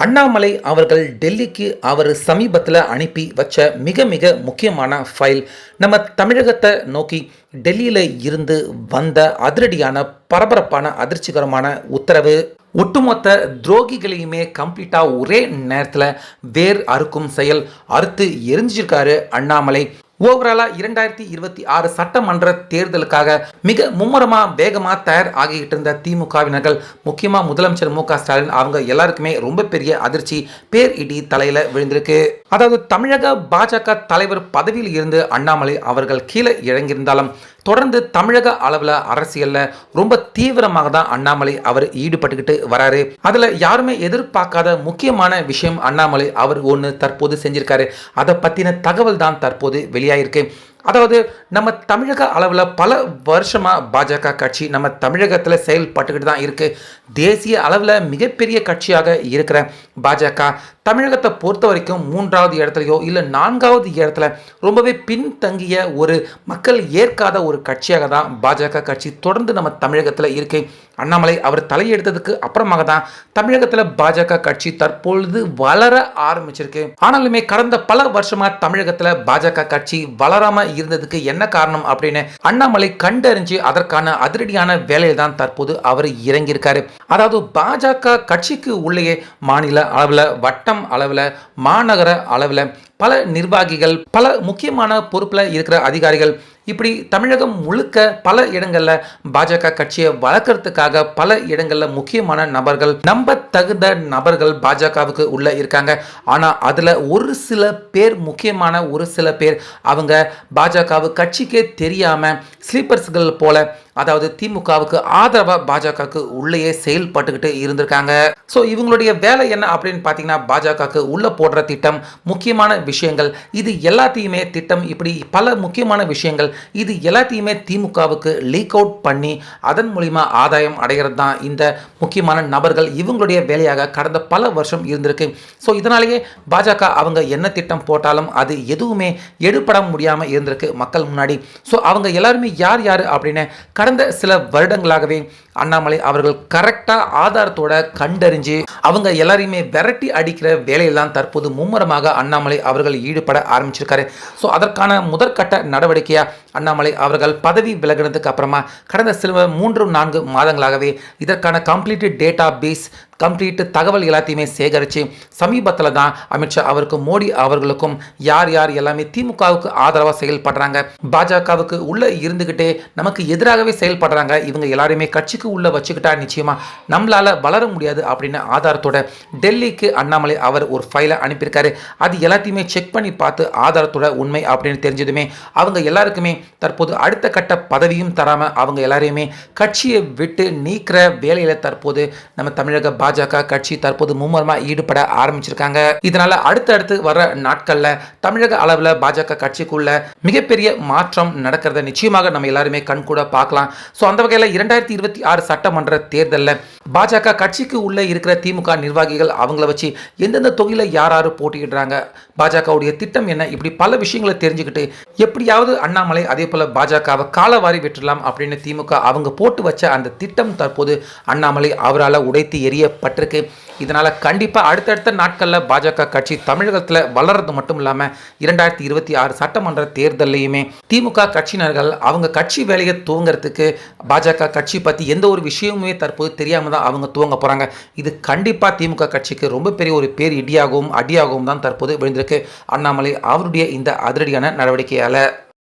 அண்ணாமலை அவர்கள் டெல்லிக்கு அவர் சமீபத்தில் அனுப்பி வச்ச மிக மிக முக்கியமான ஃபைல் நம்ம தமிழகத்தை நோக்கி டெல்லியில் இருந்து வந்த அதிரடியான பரபரப்பான அதிர்ச்சிகரமான உத்தரவு ஒட்டுமொத்த துரோகிகளையுமே கம்ப்ளீட்டாக ஒரே நேரத்தில் வேர் அறுக்கும் செயல் அறுத்து எரிஞ்சிருக்காரு அண்ணாமலை. ஓவராலாக இரண்டாயிரத்தி இருபத்தி ஆறு சட்டமன்ற தேர்தலுக்காக மிக மும்முரமாக வேகமாக தயார் ஆகிக்கிட்டு இருந்த திமுகவினர்கள் முக்கியமாக முதலமைச்சர் மு ஸ்டாலின் அவங்க எல்லாருக்குமே ரொம்ப பெரிய அதிர்ச்சி பேர் இடி தலையில் விழுந்திருக்கு. அதாவது தமிழக பாஜக தலைவர் பதவியில் இருந்து அண்ணாமலை அவர்கள் கீழே இறங்கியிருந்தாலும் தொடர்ந்து தமிழக அளவில் அரசியலில் ரொம்ப தீவிரமாக தான் அண்ணாமலை அவர் ஈடுபட்டுக்கிட்டு வராரு. அதில் யாருமே எதிர்பார்க்காத முக்கியமான விஷயம் அண்ணாமலை அவர் ஒன்று தற்போது செஞ்சிருக்காரு. அதை பற்றின தகவல் தான் தற்போது வெளியாயிருக்கு. அதாவது நம்ம தமிழக அளவில் பல வருஷமாக பாஜக கட்சி நம்ம தமிழகத்தில் செயல்பட்டுக்கிட்டு தான் இருக்குது தேசிய அளவில் மிகப்பெரிய கட்சியாக இருக்கிற பாஜக தமிழகத்தை பொறுத்த வரைக்கும் மூன்றாவது இடத்துலையோ இல்லை நான்காவது இடத்துல ரொம்பவே பின்தங்கிய ஒரு மக்கள் ஏற்காத ஒரு கட்சியாக தான் பாஜக கட்சி தொடர்ந்து நம்ம தமிழகத்தில் இருக்கு. அண்ணாமலை அவர் தலையெடுத்ததுக்கு அப்புறமாக தான் தமிழகத்தில் பாஜக கட்சி தற்பொழுது வளர ஆரம்பிச்சிருக்கு. ஆனாலுமே கடந்த பல வருஷமாக தமிழகத்தில் பாஜக கட்சி வளராமல் இருந்ததுக்கு என்ன காரணம் அப்படின்னு அண்ணாமலை கண்டறிஞ்சு அதற்கான அதிரடியான வேலையில் தான் தற்போது அவர் இறங்கியிருக்காரு. அதாவது பாஜக கட்சிக்கு உள்ளேயே மாநில அளவில் வட்டம் அளவில் மாநகர அளவில் பல நிர்வாகிகள் பல முக்கியமான பொறுப்பில் இருக்கிற அதிகாரிகள் இப்படி தமிழகம் முழுக்க பல இடங்களில் பாஜக கட்சியை வளர்க்கறதுக்காக பல இடங்களில் முக்கியமான நபர்கள் நம்ப தகுந்த நபர்கள் பாஜகவுக்கு உள்ள இருக்காங்க. ஆனால் அதில் ஒரு சில பேர் முக்கியமான ஒரு சில பேர் அவங்க பாஜகவு கட்சிக்கே தெரியாமல் ஸ்லீப்பர்ஸ்கள் போல அதாவது திமுகவுக்கு ஆதரவாக பாஜகவுக்கு உள்ளேயே செயல்பட்டுக்கிட்டு இருந்திருக்காங்க. ஸோ இவங்களுடைய வேலை என்ன அப்படின்னு பார்த்தீங்கன்னா பாஜகவுக்கு உள்ள போடுற திட்டம் முக்கியமான விஷயங்கள் இது எல்லாத்தையுமே திட்டம் இப்படி பல முக்கியமான விஷயங்கள் இது எல்லாத்தையுமே திமுகவுக்கு லீக் அவுட் பண்ணி அதன் மூலிமா ஆதாயம் அடைகிறது தான் இந்த முக்கியமான நபர்கள் இவங்களுடைய வேலையாக கடந்த பல வருஷம் இருந்திருக்கு. ஸோ இதனாலேயே பாஜக அவங்க என்ன திட்டம் போட்டாலும் அது எதுவுமே எடுபட முடியாமல் இருந்திருக்கு மக்கள் முன்னாடி. ஸோ அவங்க எல்லாருமே யார் யார் அப்படின்னு கடந்த சில வருடங்களாகவே அண்ணாமலை அவர்கள் கரெக்டாக ஆதாரத்தோட கண்டறிஞ்சு அவங்க எல்லாரையுமே விரட்டி அடிக்கிற வேலையெல்லாம் தற்போது மும்முரமாக அண்ணாமலை அவர்கள் ஈடுபட ஆரம்பிச்சிருக்காரு. ஸோ அதற்கான முதற்கட்ட நடவடிக்கையாக அண்ணாமலை அவர்கள் பதவி விலகினதுக்கு அப்புறமா கடந்த சில மூன்று நான்கு மாதங்களாகவே இதற்கான கம்ப்ளீட் டேட்டா பேஸ் கம்ப்ளீட் தகவல் எல்லாத்தையுமே சேகரித்து சமீபத்தில் தான் அமித்ஷா அவருக்கும் மோடி அவர்களுக்கும் யார் யார் எல்லாமே திமுகவுக்கு ஆதரவாக செயல்படுறாங்க. பாஜகவுக்கு உள்ளே இருந்துக்கிட்டே நமக்கு எதிராகவே செயல்படுறாங்க இவங்க எல்லாருமே கட்சிக்கு உள்ளே வச்சுக்கிட்டா நிச்சயமாக நம்மளால் வளர முடியாது அப்படின்னு ஆதாரத்தோட டெல்லிக்கு அண்ணாமலை அவர் ஒரு ஃபைலை அனுப்பியிருக்காரு. அது எல்லாத்தையுமே செக் பண்ணி பார்த்து ஆதாரத்தோட உண்மை அப்படின்னு தெரிஞ்சதுமே அவங்க எல்லாருக்குமே தற்போது அடுத்த கட்ட பதவியும் தராமல் அவங்க எல்லாரையுமே கட்சியை விட்டு நீக்கிற வேலையில் தற்போது நம்ம தமிழக பாஜக கட்சி தற்போது மும்முரமாக ஈடுபட ஆரம்பிச்சிருக்காங்க. இதனால அடுத்தடுத்து வர நாட்களில் தமிழக அளவில் பாஜக கட்சிக்குள்ள மிகப்பெரிய மாற்றம் நடக்கிறத நிச்சயமாக நம்ம எல்லாருமே கண்கூட பார்க்கலாம். ஸோ அந்த வகையில் இரண்டாயிரத்தி இருபத்தி ஆறு சட்டமன்ற தேர்தலில். பாஜக கட்சிக்கு உள்ளே இருக்கிற திமுக நிர்வாகிகள் அவங்கள வச்சு எந்தெந்த தொகுதியில் யார் யார் போட்டியிடுறாங்க? பாஜகவுடைய திட்டம் என்ன? இப்படி பல விஷயங்களை தெரிஞ்சுக்கிட்டு எப்படியாவது அண்ணாமலை அதே போல் பாஜகவை காலவாரி விட்டுடலாம் அப்படின்னு திமுக அவங்க போட்டு வச்ச அந்த திட்டம் தற்போது அண்ணாமலை அவரால் உடைத்து எரியப்பட்டிருக்கு இதனால் கண்டிப்பாக அடுத்தடுத்த நாட்களில் பாஜக கட்சி தமிழகத்தில் வளர்றது மட்டும் இல்லாமல் இரண்டாயிரத்தி இருபத்தி ஆறு சட்டமன்ற தேர்தலையுமே திமுக கட்சியினர்கள் அவங்க கட்சி வேலையை துவங்கிறதுக்கு பாஜக கட்சி பற்றி எந்த ஒரு விஷயமுமே தற்போது தெரியாமல் தான் அவங்க துவங்க போகிறாங்க இது கண்டிப்பாக திமுக கட்சிக்கு ரொம்ப பெரிய ஒரு பேர் இடியாகவும் அடியாகவும் தான் தற்போது விழுந்திருக்கு. அண்ணாமலை அவருடைய இந்த அதிரடியான நடவடிக்கையால்